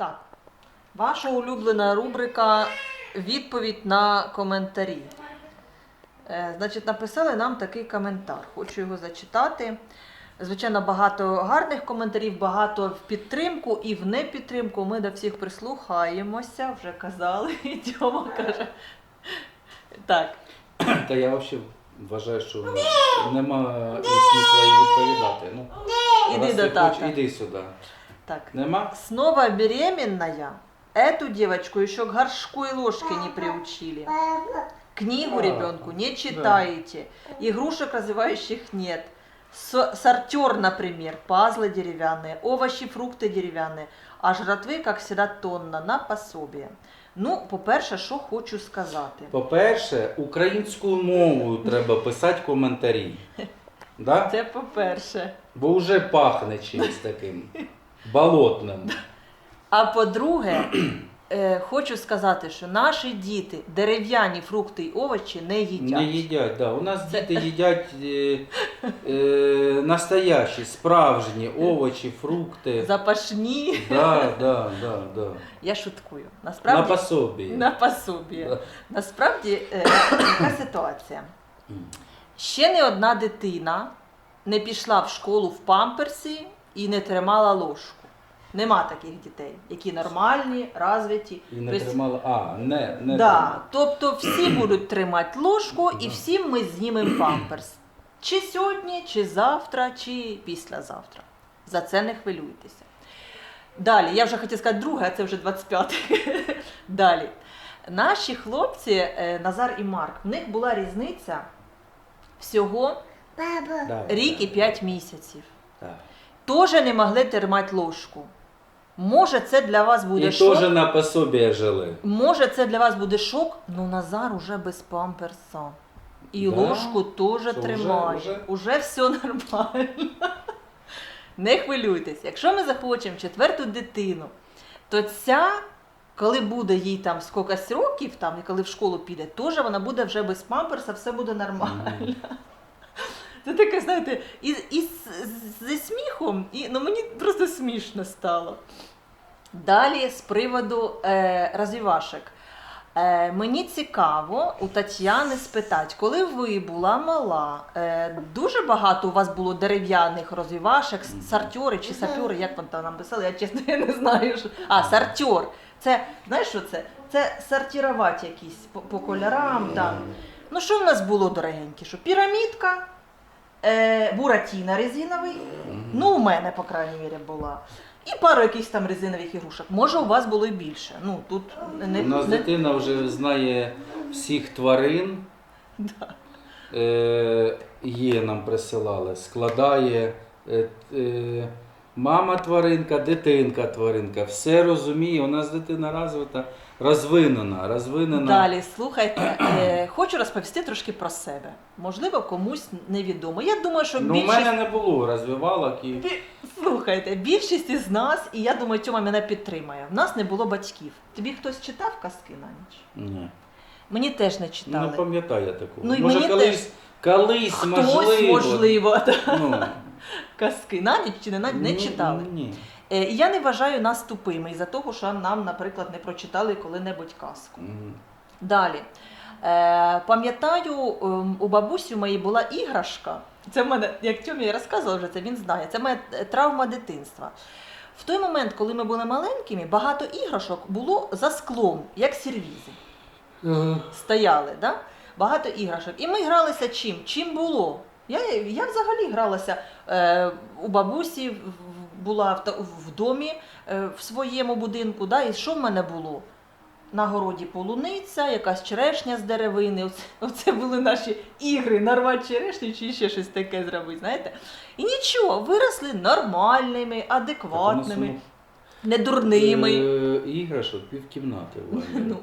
Так. Ваша улюблена рубрика Відповідь на коментарі. Е, Значить, написали нам такий коментар. Хочу його зачитати. Звичайно, багато гарних коментарів, багато в підтримку і в непідтримку. Ми до всіх прислухаємося, вже казали. І Тьома каже. Так, Та я взагалі вважаю, що нема і смисла їй відповідати. Ну, іди раз до ти тата. хочеш, Іди сюди. Так. Нема? Снова беременная. Эту девочку еще к горшку и ложке не приучили. Книгу А, ребенку не читаете. Игрушек развивающих нет. С- сортер, например, пазлы деревянные, овощи, фрукты деревянные, а жратви, как всегда, тонна на пособие. Ну, по-перше, що хочу сказати. По-перше, українською мовою треба писати коментарі. Да? Це по-перше. Бо вже пахне чимось таким болотним. А по-друге, е, хочу сказати, що наші діти дерев'яні фрукти і овочі не їдять. Не їдять, да. У нас діти їдять е, е, настоящі, справжні овочі, фрукти. Запашні. Да, да, да, да. Я шуткую. На Насправді пособі. на пособі. Да. Насправді, е, яка ситуація? Ще не одна дитина не пішла в школу в памперсі і не тримала ложку. Нема таких дітей, які нормальні, розвиті. І не Тобто- тримала. А, не, не Да. тримала. Тобто всі будуть тримати ложку і Да. всім ми знімемо памперс. Чи сьогодні, чи завтра, чи післязавтра. За це не хвилюйтеся. Далі, я вже хотіла сказати друге, а це вже 25. Далі. Наші хлопці, е, Назар і Марк, в них була різниця всього Да, рік і да, 5 місяців. да. Теж не могли тримати ложку. Може, це для вас буде І шок. теж на пособі жили. Може, це для вас буде шок, ну Назар уже без памперса. І Да? ложку теж Що, тримає. вже- Уже? все нормально. Не хвилюйтесь, якщо ми захочемо четверту дитину, то ця, коли буде їй там скокось років, там, і коли в школу піде, теж вона буде вже без памперса, все буде нормально. Мгм. Це таке, знаєте, і, і з, з- зі сміхом, і, ну мені просто смішно стало. Далі з приводу е, розвивашек. Е, мені цікаво у Тетяни спитати, коли ви була мала, е, дуже багато у вас було дерев'яних розвивашек, Мгм. сартьори чи сапьори, як вони там написали, я чесно я не знаю. Що... А, сартьор. Це, знаєш що це? Це сортувати якісь по, по кольорам. Там. Ну що в нас було дорогеньке? Що пірамідка, е, буратіна резиновий, ну у мене, по крайній мірі, була. І пару якихось там резинових ігрушок. Може, у вас було і більше. Ну тут не, У нас не... дитина вже знає всіх тварин. Да. Е, є нам присилали, складає е, е, мама тваринка, дитинка тваринка. Все розуміє. У нас дитина розвита, розвинена, розвинена. Далі слухайте, е, хочу розповісти трошки про себе. Можливо, комусь невідомо. Я думаю, що Ну, у більшість мене не було розвивалок і. Бі- Слухайте, більшість із нас, і я думаю, Тьома мене підтримає. В нас не було батьків. Тобі хтось читав казки на ніч? Ні. Мені теж не читали. не пам'ятаю я такого. Ну, і Може, мені колись, колись Хтось, можливо. можливо. Ну, казки на ніч чи не на не читали. Ні. Е, і я не вважаю нас тупими із-за того, що нам, наприклад, не прочитали коли-небудь казку. М. Далі. Е, пам'ятаю, ем, у бабусі моєї була іграшка. Це в мене, як Тьомі я розказувала вже це, він знає. Це моя е, травма дитинства. В той момент, коли ми були маленькими, багато іграшок було за склом, як сервізи. Стояли, да? багато іграшок. І ми гралися чим? Чим було? Я, я взагалі гралася е, у бабусі, була в, в домі е, в своєму будинку. Да? І що в мене було? На городі полуниця, якась черешня з деревини. Оце, оце були наші ігри, нарвати черешню чи ще щось таке зробити, знаєте? І нічого, виросли нормальними, адекватними, недурними. Е, Іграшок півкімнати. Ну, ну,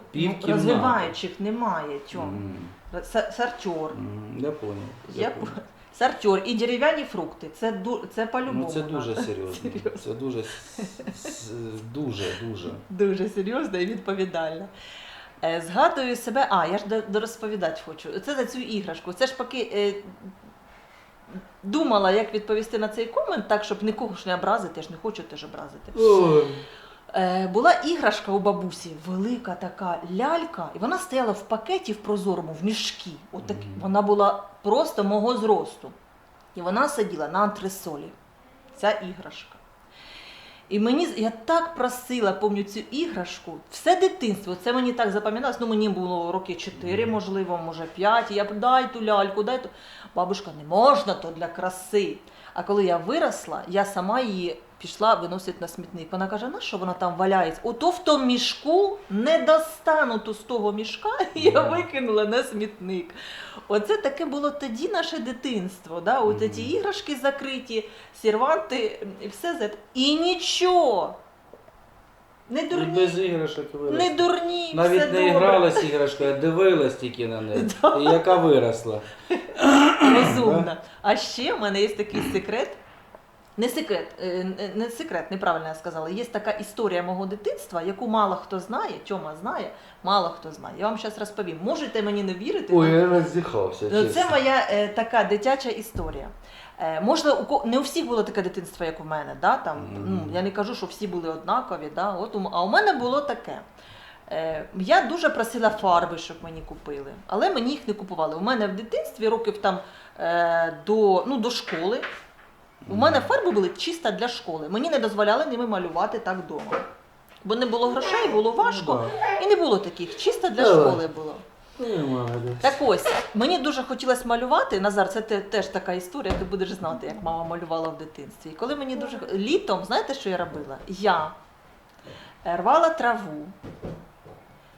розвиваючих немає. Тьом. М, Са- Сартьор. м, Я понял. Я Сартьор і дерев'яні фрукти. Це, ду- це по-любому. Ну, це дуже надо. серйозно. Серйозно. Це дуже, с- с- дуже, дуже. Дуже серйозно і відповідально. Е, Згадую себе, а я ж до- дорозповідати хочу. Це за цю іграшку. Це ж поки е, думала, як відповісти на цей комент, так, щоб нікого ж не образити, я ж не хочу теж образити. Ой. Е, була іграшка у бабусі, велика така лялька, і вона стояла в пакеті в прозорому, в мішкі. Отак, Мгм. Вона була просто мого зросту. І вона сиділа на антресолі. Ця іграшка. І мені я так просила, пам'ятаю цю іграшку, все дитинство, це мені так запам'яталось. Ну мені було роки 4, можливо, може 5. І я б, дай ту ляльку, дай ту. Бабушка, не можна то для краси. А коли я виросла, я сама її пішла виносити на смітник. Вона каже, на що вона там валяється? Ото в тому мішку не достану ту з того мішка, і я викинула на смітник. Оце таке було тоді наше дитинство. Да? От ці іграшки закриті, серванти і все це. І нічого. Не І без іграшок виросла. не дурні, Навіть все не добре. гралась іграшкою, а дивилась тільки на неї. Да. І яка виросла. розумна. А ще в мене є такий секрет. Не секрет, е, не- секрет, неправильно я сказала. Є така історія мого дитинства, яку мало хто знає, Тьома знає, мало хто знає. Я вам зараз розповім. Можете мені не вірити? Ой, я роздихався. Ну, це моя е, така дитяча історія. Е, можливо, у не у всіх було таке дитинство, як у мене. Да? Там, Мгм. ну, я не кажу, що всі були однакові. Да? От, а у мене було таке. Е, я дуже просила фарби, щоб мені купили, але мені їх не купували. У мене в дитинстві років там е, до, ну, до школи. У мене фарби були чисто для школи. Мені не дозволяли ними малювати так вдома. Бо не було грошей, було важко. Ну, І не було таких, чисто для школи було. Так ось, мені дуже хотілося малювати. Назар, це те- теж така історія, ти будеш знати, як мама малювала в дитинстві. І коли мені дуже літом, знаєте, що я робила? Я рвала траву,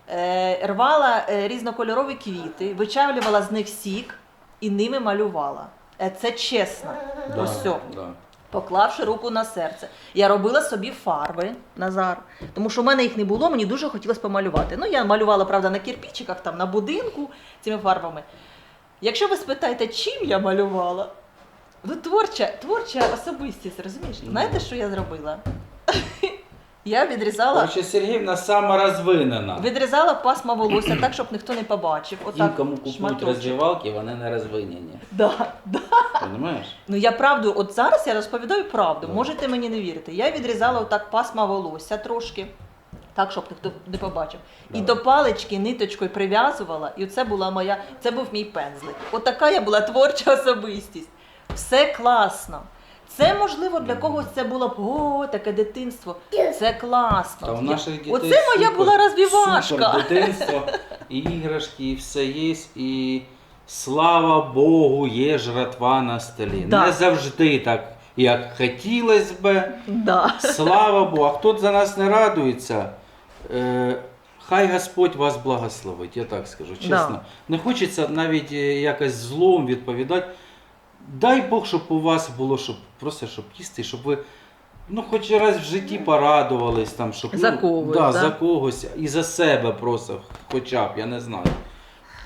е, рвала е, різнокольорові квіти, вичавлювала з них сік і ними малювала. Е, Це чесно. Да, Ось все. да. Поклавши руку на серце. Я робила собі фарби, Назар, тому що в мене їх не було, мені дуже хотілося помалювати. Ну, я малювала, правда, на кирпичиках, там, на будинку цими фарбами. Якщо ви спитаєте, чим я малювала, ну, творча, творча особистість, розумієш? Знаєте, що я зробила? Я відрізала, Короче, Сергіївна сама розвинена. відрізала пасма волосся так, щоб ніхто не побачив. Отак, кому купують шматочок. розвивалки, вони не розвинені. Да, да. Понимаєш? Ну я правду, от зараз я розповідаю правду, Да. можете мені не вірити. Я відрізала отак пасма волосся трошки, так, щоб ніхто не побачив. І Давай. до палички ниточкою прив'язувала, і це була моя, це був мій пензлик. Отака я була творча особистість. Все класно. Це можливо для когось це було б о, таке дитинство. Це класно. Та у наших дітей Оце моя супер- була розвівашка. Супер дитинство, і іграшки, і все є, і слава Богу, є жратва на столі. Да. Не завжди так, як хотілося би. Да. Слава Богу, а хто за нас не радується, е, хай Господь вас благословить, я так скажу, чесно. Да. Не хочеться навіть е, якось злом відповідати. Дай Бог, щоб у вас було, щоб просто щоб їсти, щоб ви ну, хоч раз в житті порадувались, там, щоб, За ну, когось, да, да? за когось і за себе просто, хоча б, я не знаю.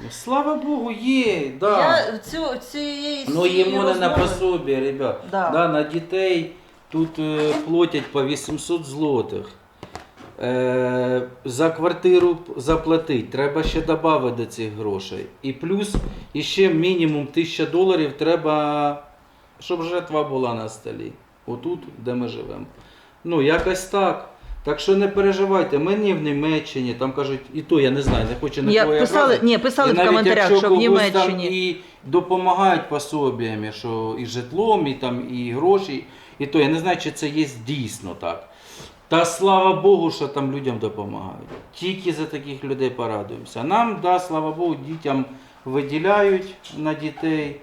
Ну, Слава Богу, є, да. Я цю, цієї Ну йому не на розмови- пособі, ребят. Да. Да, на дітей тут е, платять по 800 злотих. Е, за квартиру заплатить, треба ще додати до цих грошей. І плюс іще мінімум 1000 доларів треба, щоб жертва була на столі. Отут, де ми живемо. Ну, якось так. Так що не переживайте, мені в Німеччині, там кажуть, і то я не знаю, не хочу Я нікого писали, ні, писали І в коментарях, якщо що в Німеччині. Там і допомагають пособіями, що і житлом, і там і гроші, і то я не знаю, чи це є дійсно так. Та слава Богу, що там людям допомагають. Тільки за таких людей порадуємося. Нам, да, слава Богу, дітям виділяють на дітей.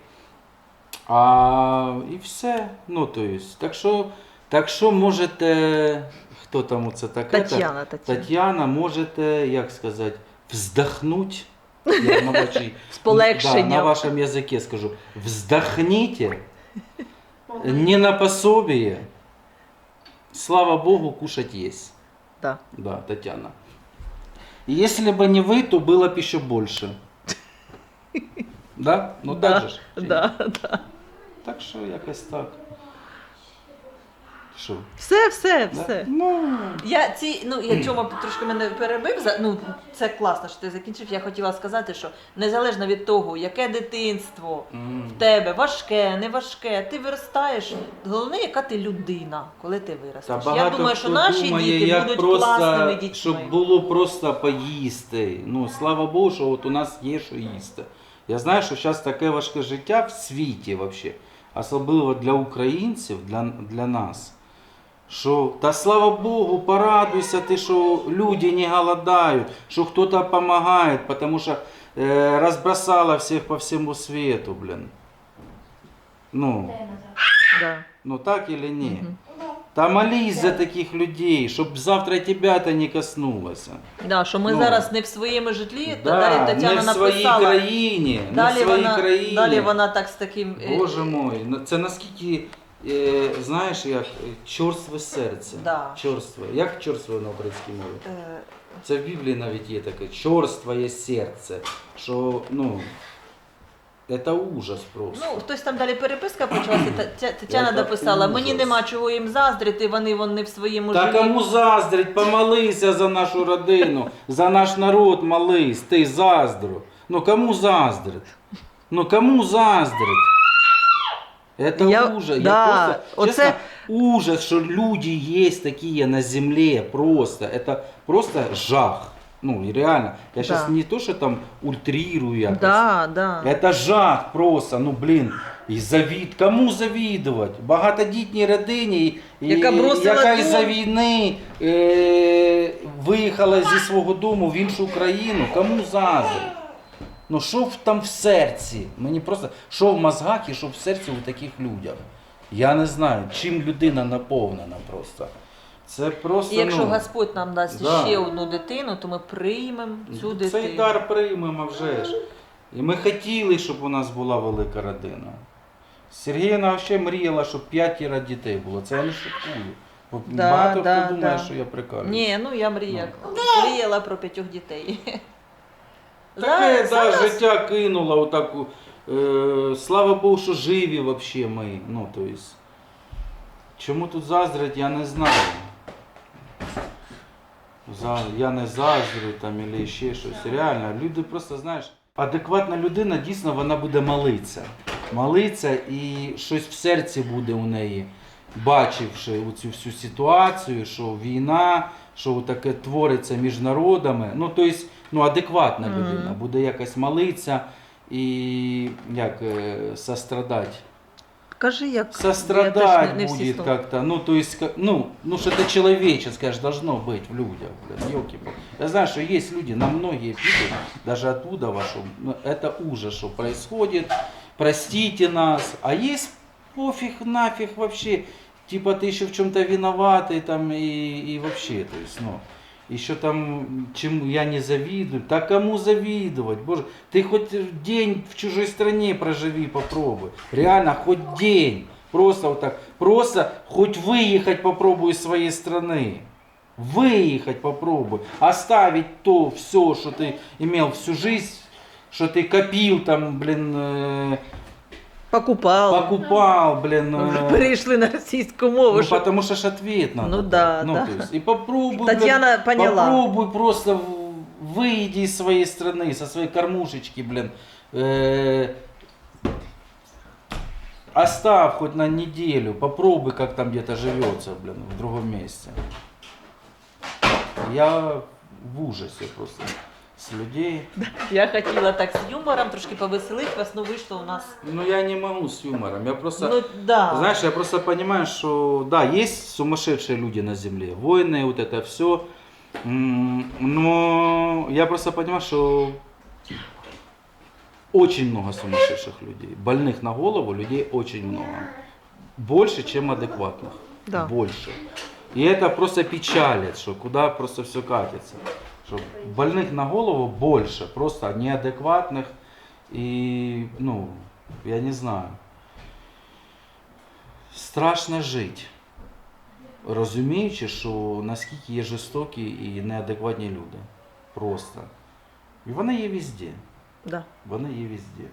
А і все. Ну, то есть, так що, так що можете, хто там оце таке? Тетяна, Тетяна. Тетяна, можете, як сказати, вздохнуть. Я на, вашій, З полегшенням. Да, на вашем языке скажу. Вздохните. Не на пособие. Слава Богу, кушать есть. Да. Да, Татьяна. И Если бы не вы, то было бы еще больше. Да? Ну да, так же ж? чи ні? да, да. Так що якось так. Що? Все, все, Да? все. Ну, Я ці, ну я чому трошки мене перебив. за- Ну це класно, що ти закінчив. Я хотіла сказати, що незалежно від того, яке дитинство в тебе важке, не важке, ти виростаєш. Головне, яка ти людина, коли ти виростеш. Я думаю, що хто наші думає, діти як будуть просто, класними дітьми. Щоб було просто поїсти. Ну, слава Богу, що от у нас є що їсти. Я знаю, що зараз таке важке життя в світі взагалі, особливо для українців, для, для нас. Що, та слава Богу, порадуйся ти, що люди не голодають, що хтось допомагає, тому що е, розбросало всіх по всьому світу, блін. Ну, Да. ну так или ні? Мгм. Та молись за таких людей, щоб завтра тебе це не коснулося. Да, що ми Ну. зараз не в своєму житлі, то Да, далі Тетяна не в своїй написала. країні, не в своїй вона, країні. далі вона так з таким. е, Боже мой, ну це наскільки, е, знаєш, як е, чорстве серце. Да. Чорстве. Як чорстве на українській мові? е, Це в Біблії навіть є таке чорстве серце. Що, ну, це ужас просто. Ну, хтось там далі переписка почалася. Та- Тя- Тетяна Яка дописала, ужас. мені нема чого їм заздрити, вони вон не в своєму Та кому заздрить, помолися за нашу родину, за наш народ молись, ти заздро. Ну кому заздрить? Ну кому заздрить? Это Я- ужас. да, Я просто, оце- честно, ужас, что люди есть такие на земле просто. Это просто жах. Ну, и реально. Я сейчас Да. не то, что там ультрирую якось. Да, да. Это жах просто, ну блін. І завід, кому завідувати? Багатодітній родині, і- Яка бросила яка дом. із-за війни е, виїхала зі свого дому в іншу країну. Кому заздрить? Ну що в- там в серці? Мені просто що в мозгах і що в серці у таких людях? Я не знаю, чим людина наповнена просто. Це просто. І якщо ну, Господь нам дасть да. ще одну дитину, то ми приймемо цю дитину. Цей дар приймемо вже ж. І ми хотіли, щоб у нас була велика родина. Сергіївна взагалі мріяла, щоб п'ятеро дітей було. Це я не шуткую. Бо Да, Багато да, хто думає, да. що я прикалююсь. Ні, ну я мріяла. Мріяла про п'ятьох дітей. Таке да, життя кинуло отаку. Е, слава Богу, що живі взагалі ми. Ну, то есть, чому тут заздрять, я не знаю. За, я не заздрю там або ще щось. Реально, люди просто знаєш. Адекватна людина дійсно вона буде молитися. Молитися і щось в серці буде у неї, бачивши цю всю ситуацію, що війна, що таке твориться між народами. Ну, тобто, ну, адекватна Мгм. людина. Буде якось молитися і як е, сострадати. Кажи, як я Сострадать теж не- не всі будет слова. как-то, ну, то есть, ну, ну, что-то человеческое же должно быть в людях, блин, елки Я знаю, что есть люди, на многие пишут, даже оттуда вашу, ну, это ужас, что происходит, простите нас, а есть пофиг нафиг вообще, типа ты еще в чем-то виноватый там и, и вообще, то есть, ну, еще там, чем я не завидую, так кому завидовать, боже, ты хоть день в чужой стране проживи, попробуй, реально, хоть день, просто вот так, просто хоть выехать попробуй из своей страны, выехать попробуй, оставить то все, что ты имел всю жизнь, что ты копил там, блин, Покупав. покупал, блин, Ми вже э, перейшли на російську мову. ну, що- потому что ж ответ надо. Ну да, ну, да. То есть, и попробуй, Татьяна блин, поняла. попробуй просто выйди из своей страны, со своей кормушечки, блин. э, оставь хоть на неделю, попробуй, как там где-то живется, блин, в другом месте. Я в ужасе просто с людей. Я хотіла так з юмором трошки повеселити вас, ну вийшло у нас. Ну я не могу с юмором, я просто... Ну да. Знаешь, я просто понимаю, что да, есть сумасшедшие люди на земле, войны, вот это все. Но я просто понимаю, что очень много сумасшедших людей. Больных на голову людей очень много. Больше, чем адекватных. Да. Больше. И это просто печалит, что куда просто все катится. Что больных на голову больше, просто неадекватных. И, ну, я не знаю. Страшно жити, розуміючи, що наскільки є жорстокі і неадекватні люди. Просто. І вони є везде. Да. Вони є везде.